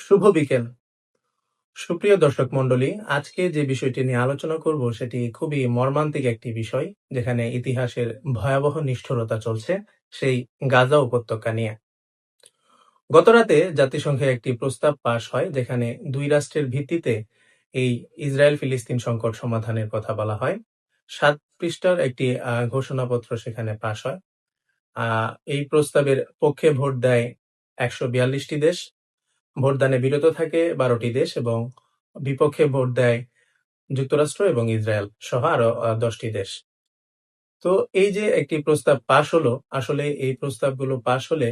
শুভ বিকেল। সুপ্রিয় দর্শক মণ্ডলী, আজকে যে বিষয়টি নিয়ে আলোচনা করব সেটি খুবই মর্মান্তিক একটি বিষয়, যেখানে ইতিহাসের ভয়াবহ নিষ্ঠুরতা চলছে সেই গাজা উপত্যকা নিয়ে। গতরাতে জাতিসংঘে একটি প্রস্তাব পাশ হয়, যেখানে দুই রাষ্ট্রের ভিত্তিতে এই ইসরায়েল ফিলিস্তিন সংকট সমাধানের কথা বলা হয়। সাত পৃষ্ঠার একটি ঘোষণাপত্র সেখানে পাশ হয়। এই প্রস্তাবের পক্ষে ভোট দেয় একশো বিয়াল্লিশটি দেশ ভোটদানে বিরত থাকে বারোটি দেশ এবং বিপক্ষে ভোট দেয় যুক্তরাষ্ট্র এবং ইসরায়েল সহ আরও দশটি দেশ। তো এই যে একটি প্রস্তাব পাশ হলো, আসলে এই প্রস্তাবগুলো পাশ হলে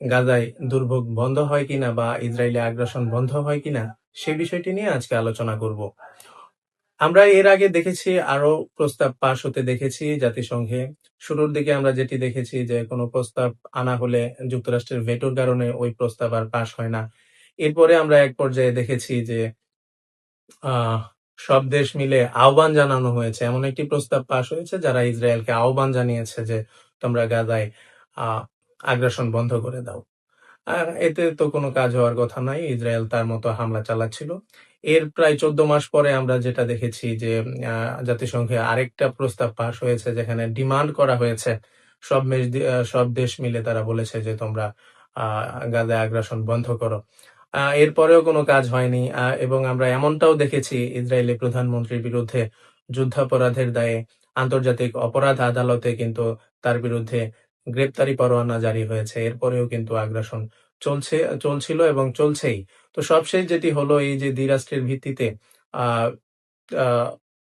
গাজায় দুর্ভোগ বন্ধ হয় কিনা বা ইসরায়েলি আগ্রাসন বন্ধ হয় কিনা সে বিষয়টি নিয়ে আজকে আলোচনা করব। আমরা এর আগে দেখেছি, আরও প্রস্তাব পাশ হতে দেখেছি জাতিসংঘে। শুরুর দিকে আমরা যেটি দেখেছি যে কোনো প্রস্তাব আনা হলে যুক্তরাষ্ট্রের ভেটোর কারণে ওই প্রস্তাব আর পাশ হয় না। এরপরে আমরা এক পর্যায়ে দেখেছি যে সব দেশ মিলে আহ্বান জানানো হয়েছে। এমন একটি প্রস্তাব পাশ হয়েছে যারা ইসরায়েলকে আহ্বান জানিয়েছে যে, তোমরা গাজায় আগ্রাসন বন্ধ করে দাও। আর এতে তো কোনো কাজ হওয়ার কথা নাই। ইসরায়েল তার মতো হামলা চালাচ্ছিল। এর প্রায় চোদ্দ মাস পরে আমরা যেটা দেখেছি যে জাতিসংঘে আরেকটা প্রস্তাব পাশ হয়েছে যেখানে ডিমান্ড করা হয়েছে সব সব দেশ মিলে তারা বলেছে যে, তোমরা গাজায় আগ্রাসন বন্ধ করো। এরপরেও কোনো কাজ হয়নি এবং আমরা এমনটাও দেখেছি ইসরায়েলি প্রধানমন্ত্রীর বিরুদ্ধে যুদ্ধাপরাধের দায়ে আন্তর্জাতিক অপরাধ আদালতে কিন্তু তার বিরুদ্ধে গ্রেপ্তারি পরোয়ানা জারি হয়েছে। এরপরেও কিন্তু আগ্রাসন চলছে, চলছিল এবং চলছেই। তো সবশেষ যেটি হলো এই যে দ্বিরাষ্ট্রের ভিত্তিতে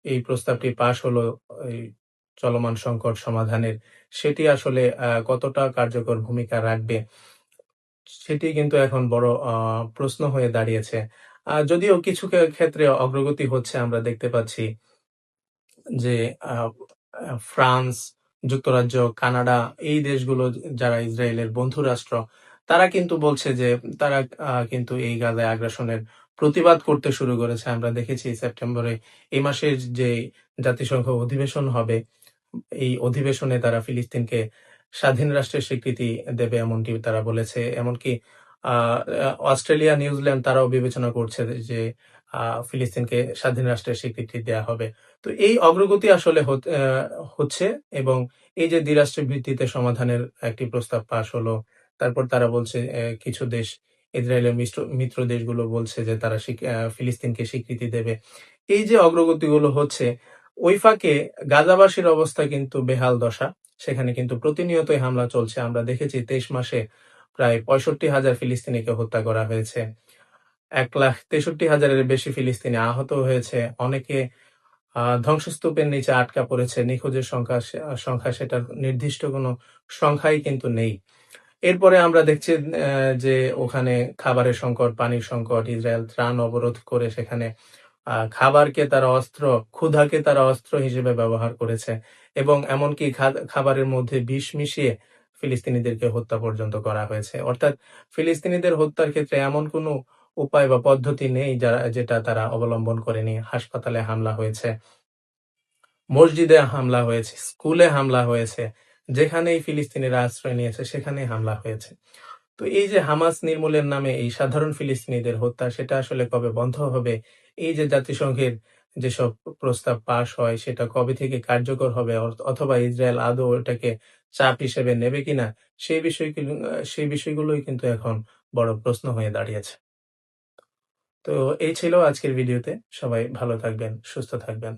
এই প্রস্তাবটি পাশ হলো চলমান সংকট সমাধানের, সেটি আসলে কতটা কার্যকর ভূমিকা রাখবে সেটি কিন্তু এখন বড় আহ, প্রশ্ন হয়ে দাঁড়িয়েছে। আহ, যদিও কিছু ক্ষে- ক্ষেত্রে অগ্রগতি হচ্ছে আমরা দেখতে পাচ্ছি যে আহ, আহ, ফ্রান্স যুক্তরাজ্য কানাডা এই দেশগুলো যারা ইসরায়েলের বন্ধু রাষ্ট্র তারা কিন্তু বলছে যে তারা আহ, কিন্তু এই গাজায় আগ্রাসনের প্রতিবাদ করতে শুরু করেছে। আমরা দেখেছি সেপ্টেম্বরে এই মাসের যে জাতিসংঘ অধিবেশন হবে এই অধিবেশনে তারা ফিলিস্তিনকে স্বাধীন রাষ্ট্রের স্বীকৃতি দেবে এমনটি তারা বলেছে। এমনকি অস্ট্রেলিয়া, নিউজিল্যান্ড তারাও বিবেচনা করছে যে ফিলিস্তিনকে স্বাধীন রাষ্ট্রের স্বীকৃতি দেওয়া হবে। তো এই অগ্রগতি আসলে হচ্ছে এবং এই যে দ্বিরাষ্ট্রের ভিত্তিতে সমাধানের একটি প্রস্তাব পাশ হলো, তারপর তারা বলছে কিছু দেশ, ইসরায়েলের মিত্র দেশগুলো বলছে যে তারা ফিলিস্তিনকে স্বীকৃতি দেবে। এই যে অগ্রগতিগুলো হচ্ছে ওই ফাঁকে গাজাবাসীর অবস্থা কিন্তু বেহাল দশা। সেখানে কিন্তু প্রতিনিয়তই হামলা চলছে। আমরা দেখেছি তেইশ মাসে প্রায় পঁয়ষট্টি হাজার ফিলিস্তিনিকে হত্যা করা হয়েছে। এক লাখ তেষট্টি হাজারের বেশি ফিলিস্তিনি আহত হয়েছে। অনেকে ধ্বংসস্তূপের নিচে আটকা পড়েছে। নিখোঁজের সংখ্যা সংখ্যা সেটার নির্দিষ্ট কোনো সংখ্যাই কিন্তু নেই। এরপরে আমরা দেখছি যে ওখানে খাবারের সংকট, পানির সংকট, ইসরায়েল ত্রাণ অবরোধ করে সেখানে খাবারকে তারা অস্ত্র, ক্ষুধাকে তারা অস্ত্র হিসেবে ব্যবহার করেছে এবং এমনকি খাবারের মধ্যে বিষ মিশিয়ে ফিলিস্তিনিদেরকে হত্যা পর্যন্ত করা হয়েছে। অর্থাৎ ফিলিস্তিনিদের হত্যার ক্ষেত্রে এমন কোনো উপায় বা পদ্ধতি নেই যারা, যেটা তারা অবলম্বন করেনি। হাসপাতালে হামলা হয়েছে, মসজিদে হামলা হয়েছে, স্কুলে হামলা হয়েছে, যেখানেই ফিলিস্তিনিরা আশ্রয় নিয়েছে সেখানেই হামলা হয়েছে। তো এই যে হামাস নির্মূলের নামে এই সাধারণ ফিলিস্তিনিদের হত্যা, সেটা আসলে কবে বন্ধ হবে? এই যে জাতিসংঘের যেসব প্রস্তাব পাশ হয়, সেটা কবে থেকে কার্যকর হবে? অথবা ইসরায়েল আদৌ এটাকে চাপ হিসেবে নেবে কিনা? সেই বিষয়গুলো সেই বিষয়গুলোই কিন্তু এখন বড় প্রশ্ন হয়ে দাঁড়িয়েছে। তো এই ছিল আজকের ভিডিওতে। সবাই ভালো থাকবেন, সুস্থ থাকবেন।